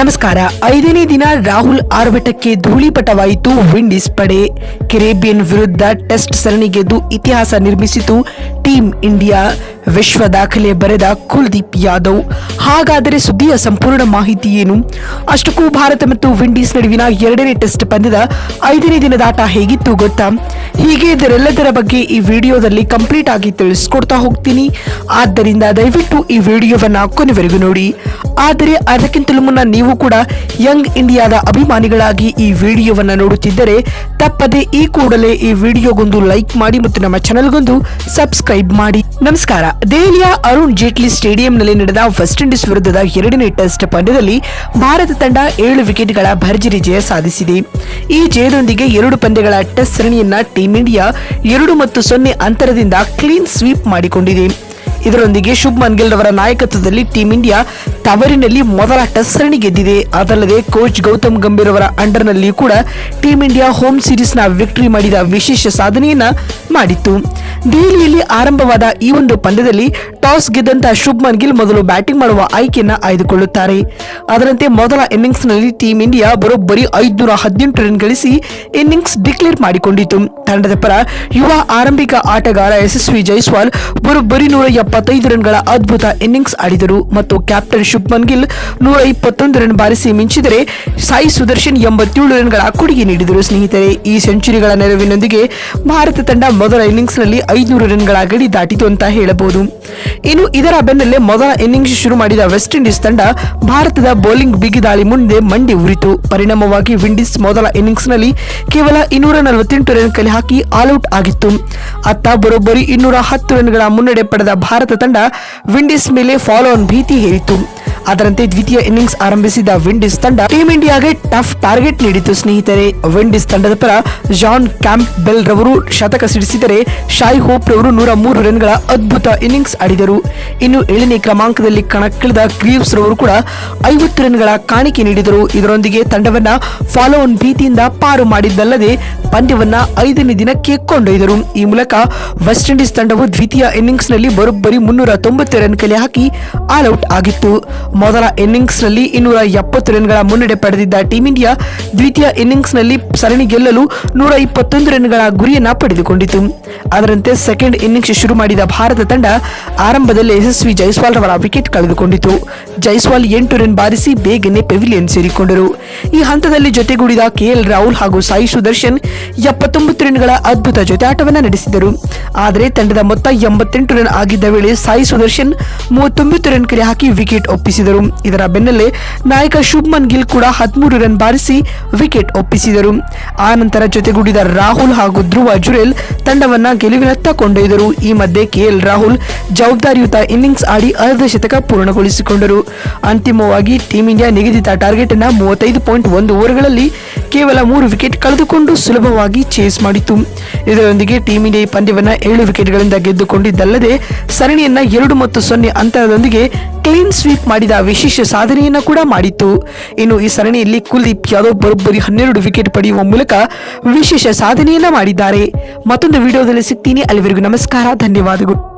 ನಮಸ್ಕಾರ. ಐದನೇ ದಿನ ರಾಹುಲ್ ಆರ್ಭಟಕ್ಕೆ ಧೂಳಿಪಟವಾಯಿತು. ವಿಂಡೀಸ್ ಪಡೆ ಕೆರೇಬಿಯನ್ ವಿರುದ್ಧ ಟೆಸ್ಟ್ ಸರಣಿ ಗೆದ್ದು ಇತಿಹಾಸ ನಿರ್ಮಿಸಿತು. ಟೀಂ ಇಂಡಿಯಾ ವಿಶ್ವ ದಾಖಲೆ ಬರೆದ ಕುಲ್ದೀಪ್ ಯಾದವ್. ಹಾಗಾದರೆ ಸುದ್ದಿಯ ಸಂಪೂರ್ಣ ಮಾಹಿತಿ ಏನು? ಅಷ್ಟಕ್ಕೂ ಭಾರತ ಮತ್ತು ವಿಂಡೀಸ್ ನಡುವಿನ ಎರಡನೇ ಟೆಸ್ಟ್ ಪಂದ್ಯದ ಐದನೇ ದಿನದಾಟ ಹೇಗಿತ್ತು ಗೊತ್ತಾ? ಹೀಗೆ ಇದರೆಲ್ಲದರ ಬಗ್ಗೆ ಈ ವಿಡಿಯೋದಲ್ಲಿ ಕಂಪ್ಲೀಟ್ ಆಗಿ ತಿಳಿಸ್ಕೊಡ್ತಾ ಹೋಗ್ತೀನಿ. ಆದ್ದರಿಂದ ದಯವಿಟ್ಟು ಈ ವಿಡಿಯೋವನ್ನ ಕೊನೆವರೆಗೂ ನೋಡಿ. ಆದರೆ ಅದಕ್ಕಿಂತಲೂ ಮುನ್ನ ನೀವು ಕೂಡ ಯಂಗ್ ಇಂಡಿಯಾದ ಅಭಿಮಾನಿಗಳಾಗಿ ಈ ವಿಡಿಯೋವನ್ನ ನೋಡುತ್ತಿದ್ದರೆ ತಪ್ಪದೆ ಈ ಕೂಡಲೇ ಈ ವಿಡಿಯೋಗೊಂದು ಲೈಕ್ ಮಾಡಿ ಮತ್ತು ನಮ್ಮ ಚಾನೆಲ್ಗೊಂದು ಸಬ್ಸ್ಕ್ರೈಬ್ ಮಾಡಿ. ನಮಸ್ಕಾರ. ದೆಹಲಿಯ ಅರುಣ್ ಜೇಟ್ಲಿ ಸ್ಟೇಡಿಯಂನಲ್ಲಿ ನಡೆದ ವೆಸ್ಟ್ ಇಂಡೀಸ್ ವಿರುದ್ಧದ ಎರಡನೇ ಟೆಸ್ಟ್ ಪಂದ್ಯದಲ್ಲಿ ಭಾರತ ತಂಡ ಏಳು ವಿಕೆಟ್ಗಳ ಭರ್ಜರಿ ಜಯ ಸಾಧಿಸಿದೆ. ಈ ಜಯದೊಂದಿಗೆ ಎರಡು ಪಂದ್ಯಗಳ ಟೆಸ್ಟ್ ಸರಣಿಯನ್ನ ಟೀಂ ಇಂಡಿಯಾ ಎರಡು ಮತ್ತು ಸೊನ್ನೆ ಅಂತರದಿಂದ ಕ್ಲೀನ್ ಸ್ವೀಪ್ ಮಾಡಿಕೊಂಡಿದೆ. ಇದರೊಂದಿಗೆ ಶುಭ್ಮನ್ ಗಿಲ್ ರವರ ನಾಯಕತ್ವದಲ್ಲಿ ಟೀಂ ಇಂಡಿಯಾ ತವರಿನಲ್ಲಿ ಮೊದಲ ಟೆಸ್ಟ್ ಸರಣಿ ಗೆದ್ದಿದೆ. ಅದಲ್ಲದೆ ಕೋಚ್ ಗೌತಮ್ ಗಂಭೀರ್ ಅವರ ಅಂಡರ್ನಲ್ಲಿ ಕೂಡ ಟೀಂ ಇಂಡಿಯಾ ಹೋಮ್ ಸೀರೀಸ್ನ ವಿಕ್ಟರಿ ಮಾಡಿದ ವಿಶೇಷ ಸಾಧನೆಯನ್ನ ಮಾಡಿತ್ತು. ದೆಹಲಿಯಲ್ಲಿ ಆರಂಭವಾದ ಈ ಒಂದು ಪಂದ್ಯದಲ್ಲಿ ಟಾಸ್ ಗೆದ್ದಂತ ಶುಭ್ಮನ್ ಗಿಲ್ ಮೊದಲು ಬ್ಯಾಟಿಂಗ್ ಮಾಡುವ ಆಯ್ಕೆಯನ್ನ ಆಯ್ದುಕೊಳ್ಳುತ್ತಾರೆ. ಅದರಂತೆ ಮೊದಲ ಇನ್ನಿಂಗ್ಸ್ನಲ್ಲಿ ಟೀಂ ಇಂಡಿಯಾ ಬರೋಬ್ಬರಿ ಐದುನೂರ ಹದಿನೆಂಟು ರನ್ ಗಳಿಸಿ ಇನ್ನಿಂಗ್ಸ್ ಡಿಕ್ಲೇರ್ ಮಾಡಿಕೊಂಡಿತು. ತಂಡದ ಪರ ಯುವ ಆರಂಭಿಕ ಆಟಗಾರ ಯಶಸ್ವಿ ಜೈಸ್ವಾಲ್ ಬರೋಬ್ಬರಿ ನೂರ ಎಪ್ಪತ್ತೈದು ರನ್ಗಳ ಅದ್ಭುತ ಇನ್ನಿಂಗ್ಸ್ ಆಡಿದರು ಮತ್ತು ಕ್ಯಾಪ್ಟನ್ ಶುಭ್ಮನ್ ಗಿಲ್ ನೂರ ಇಪ್ಪತ್ತೊಂದು ರನ್ ಬಾರಿಸಿ ಮಿಂಚಿದರೆ ಸಾಯಿ ಸುದರ್ಶನ್ ಎಂಬತ್ತೇಳು ರನ್ಗಳ ಕೊಡುಗೆ ನೀಡಿದರು. ಸ್ನೇಹಿತರೆ, ಈ ಸೆಂಚುರಿಗಳ ನೆರವಿನೊಂದಿಗೆ ಭಾರತ ತಂಡ ಮೊದಲ ಇನ್ನಿಂಗ್ಸ್ನಲ್ಲಿ ಐದುನೂರು ರನ್ಗಳ ಗಡಿ ದಾಟಿತು ಅಂತ ಹೇಳಬಹುದು. ಇನ್ನು ಇದರ ಬೆನ್ನಲ್ಲೇ ಮೊದಲ ಇನ್ನಿಂಗ್ಸ್ ಶುರು ಮಾಡಿದ ವೆಸ್ಟ್ ಇಂಡೀಸ್ ತಂಡ ಭಾರತದ ಬೌಲಿಂಗ್ ಬಿಗಿದಾಳಿ ಮುಂದೆ ಮಂಡಿ ಉರಿತು. ಪರಿಣಾಮವಾಗಿ ವಿಂಡೀಸ್ ಮೊದಲ ಇನ್ನಿಂಗ್ಸ್ನಲ್ಲಿ ಕೇವಲ ಇನ್ನೂರ ನಲವತ್ತೆಂಟು ರನ್ ಕಲೆ ಹಾಕಿ ಆಲ್ಔಟ್ ಆಗಿತ್ತು. ಅತ್ತ ಬರೋಬ್ಬರಿ ಇನ್ನೂರ ಹತ್ತು ರನ್ಗಳ ಮುನ್ನಡೆ ಪಡೆದ ಭಾರತ ತಂಡ ವಿಂಡೀಸ್ ಮೇಲೆ ಫಾಲೋ ಆನ್ ಭೀತಿ ಹೇರಿತು ಅದರಂತೆ ದ್ವಿತೀಯ ಇನ್ನಿಂಗ್ಸ್ ಆರಂಭಿಸಿದ ವಿಂಡೀಸ್ ತಂಡ ಟೀಂ ಇಂಡಿಯಾಗೆ ಟಫ್ ಟಾರ್ಗೆಟ್ ನೀಡಿತು ಸ್ನೇಹಿತರೆ. ವಿಂಡೀಸ್ ತಂಡದ ಪರ ಜಾನ್ ಕ್ಯಾಂಪ್ ಬೆಲ್ ರವರು ಶತಕ ಸಿಡಿಸಿದರೆ ಶಾಯಿ ಹೋಪ್ ರವರು ನೂರ ಮೂರು ರನ್ಗಳ ಅದ್ಭುತ ಇನ್ನಿಂಗ್ಸ್ ಆಡಿದರು. ಇನ್ನು ಏಳನೇ ಕ್ರಮಾಂಕದಲ್ಲಿ ಕಣಕ್ಕಿಳಿದ ಕ್ರೀವ್ಸ್ ರವರು ಕೂಡ ಐವತ್ತು ರನ್ಗಳ ಕಾಣಿಕೆ ನೀಡಿದರು. ಇದರೊಂದಿಗೆ ತಂಡವನ್ನ ಫಾಲೋ ಆನ್ ಭೀತಿಯಿಂದ ಪಾರು ಮಾಡಿದ್ದಲ್ಲದೆ ಪಂದ್ಯವನ್ನ ಐದನೇ ದಿನಕ್ಕೆ ಕೊಂಡೊಯ್ದರು. ಈ ಮೂಲಕ ವೆಸ್ಟ್ ಇಂಡೀಸ್ ತಂಡವು ದ್ವಿತೀಯ ಇನ್ನಿಂಗ್ಸ್ನಲ್ಲಿ ಬರೋಬ್ಬರಿ ಮುನ್ನೂರ ತೊಂಬತ್ತು ರನ್ ಕಲೆ ಹಾಕಿ ಆಲ್ಔಟ್ ಆಗಿತ್ತು. ಮೊದಲ ಇನ್ನಿಂಗ್ಸ್ನಲ್ಲಿ ಇನ್ನೂರ ಎಪ್ಪತ್ತು ರನ್ಗಳ ಮುನ್ನಡೆ ಪಡೆದಿದ್ದ ಟೀಂ ಇಂಡಿಯಾ ದ್ವಿತೀಯ ಇನ್ನಿಂಗ್ಸ್ನಲ್ಲಿ ಸರಣಿ ಗೆಲ್ಲಲು ನೂರ ಇಪ್ಪತ್ತೊಂದು ರನ್ಗಳ ಗುರಿಯನ್ನು ಪಡೆದುಕೊಂಡಿತು. ಅದರಂತೆ ಸೆಕೆಂಡ್ ಇನ್ನಿಂಗ್ಸ್ ಶುರು ಮಾಡಿದ ಭಾರತ ತಂಡ ಆರಂಭದಲ್ಲಿ ಯಶಸ್ವಿ ಜೈಸ್ವಾಲ್ ರವರ ವಿಕೆಟ್ ಕಳೆದುಕೊಂಡಿತು. ಜೈಸ್ವಾಲ್ ಎಂಟು ರನ್ ಬಾರಿಸಿ ಬೇಗನೆ ಪೆವಿಲಿಯನ್ ಸೇರಿಕೊಂಡರು. ಈ ಹಂತದಲ್ಲಿ ಜೊತೆಗೂಡಿದ ಕೆಎಲ್ ರಾಹುಲ್ ಹಾಗೂ ಸಾಯಿ ಸುದರ್ಶನ್ ಎಪ್ಪತ್ತೊಂಬತ್ತು ರನ್ಗಳ ಅದ್ಭುತ ಜೊತೆಯಾಟವನ್ನ ನಡೆಸಿದರು. ಆದರೆ ತಂಡದ ಮೊತ್ತ ಎಂಬತ್ತೆಂಟು ರನ್ ಆಗಿದ್ದ ವೇಳೆ ಸಾಯಿ ಸುದರ್ಶನ್ ಮೂವತ್ತೊಂಬತ್ತು ರನ್ ಕರೆ ಹಾಕಿ ವಿಕೆಟ್ ಒಪ್ಪಿಸಿದರು. ಇದರ ಬೆನ್ನಲ್ಲೇ ನಾಯಕ ಶುಭ್ಮನ್ ಗಿಲ್ ಕೂಡ ಹದಿಮೂರು ರನ್ ಬಾರಿಸಿ ವಿಕೆಟ್ ಒಪ್ಪಿಸಿದರು. ಆ ನಂತರ ಜೊತೆಗೂಡಿದ ರಾಹುಲ್ ಹಾಗೂ ಧ್ರುವ ಜುರೇಲ್ ತಂಡವನ್ನ ಗೆಲುವಿನತ್ತ ಕೊಂಡೊಯ್ದರು ಈ ಮಧ್ಯೆ ಕೆಎಲ್ ರಾಹುಲ್ ಜವಾಬ್ದಾರಿಯುತ ಇನ್ನಿಂಗ್ಸ್ ಆಡಿ ಅರ್ಧ ಶತಕ ಪೂರ್ಣಗೊಳಿಸಿಕೊಂಡರು. ಅಂತಿಮವಾಗಿ ಟೀಂ ಇಂಡಿಯಾ ನಿಗದಿತ ಟಾರ್ಗೆಟ್ ಅನ್ನು ಮೂವತ್ತೈದು ಪಾಯಿಂಟ್ ಒಂದು ಓವರ್ಗಳಲ್ಲಿ ಕೇವಲ ಮೂರು ವಿಕೆಟ್ ಕಳೆದುಕೊಂಡು ಸುಲಭವಾಗಿ ಚೇಸ್ ಮಾಡಿತು. ಇದರೊಂದಿಗೆ ಟೀಮ್ ಇಂಡಿಯಾ ಈ ಪಂದ್ಯವನ್ನು ಏಳು ವಿಕೆಟ್ಗಳಿಂದ ಗೆದ್ದುಕೊಂಡಿದ್ದಲ್ಲದೆ, ಸರಣಿಯನ್ನ ಎರಡು ಮತ್ತು ಸೊನ್ನೆ ಅಂತರದೊಂದಿಗೆ ಕ್ಲೀನ್ ಸ್ವೀಪ್ ಮಾಡಿದ ವಿಶೇಷ ಸಾಧನೆಯನ್ನು ಕೂಡ ಮಾಡಿತ್ತು. ಇನ್ನು ಈ ಸರಣಿಯಲ್ಲಿ ಕುಲ್ದೀಪ್ ಯಾದವ್ ಬರೋಬ್ಬರಿ ಹನ್ನೆರಡು ವಿಕೆಟ್ ಪಡೆಯುವ ಮೂಲಕ ವಿಶೇಷ ಸಾಧನೆಯನ್ನ ಮಾಡಿದ್ದಾರೆ. ಮತ್ತೊಂದು ವಿಡಿಯೋದಲ್ಲಿ ಸಿಗ್ತೀನಿ. ಅಲ್ಲಿವರೆಗೂ ನಮಸ್ಕಾರ. ಧನ್ಯವಾದಗಳು.